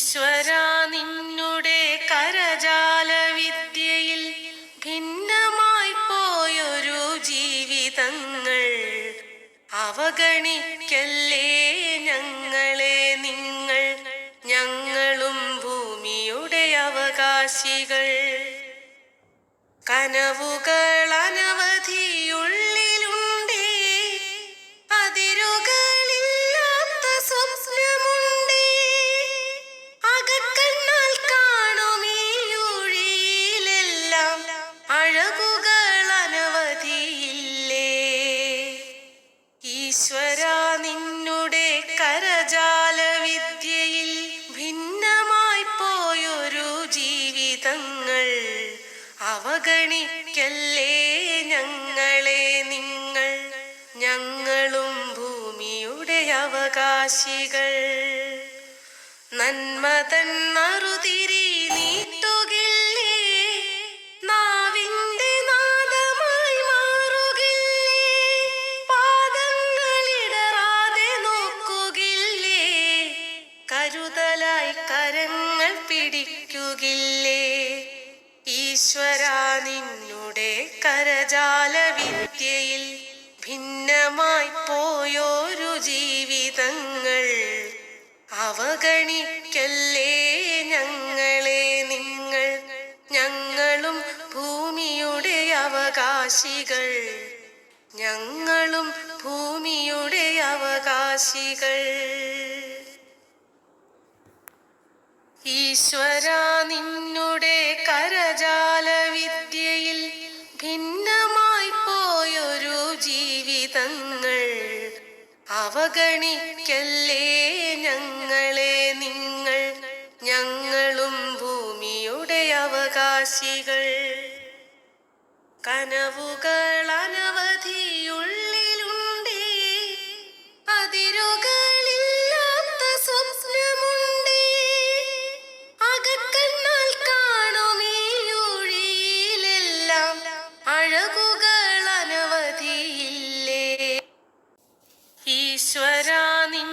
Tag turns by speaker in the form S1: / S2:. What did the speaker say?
S1: ഈശ്വര നിന്നുടെ കരജാല വിദ്യയിൽ ഭിന്നമായി പോയൊരു ജീവിതങ്ങൾ. അവഗണിക്കല്ലേ ഞങ്ങളെ നിങ്ങൾ? ഞങ്ങളും ഭൂമിയുടെ അവകാശികൾ. കനവുകൾ അനവധിയുള്ളിലുണ്ടേ നിന്നുടെ കരജാല വിദ്യയിൽ ഭിന്നമായി പോയൊരു ജീവിതങ്ങൾ. അവഗണിക്കല്ലേ ഞങ്ങളെ നിങ്ങൾ? ഞങ്ങളും ഭൂമിയുടെ അവകാശികൾ. നന്മതൻ നറുതിരി പിടിക്കുകില്ലേ ഈശ്വര നിന്നുടെ കരജാല വിദ്യയിൽ ഭിന്നമായി പോയോരു ജീവിതങ്ങൾ. അവഗണിക്കല്ലേ ഞങ്ങളെ നിങ്ങൾ? ഞങ്ങളും ഭൂമിയുടെ അവകാശികൾ. ഞങ്ങളും ഭൂമിയുടെ അവകാശികൾ. ഈശ്വര ജീവിതങ്ങൾ അവഗണിക്കല്ലേ ഞങ്ങളെ നിങ്ങൾ? ഞങ്ങളും ഭൂമിയുടെ അവകാശികൾ. കനവുകൾ running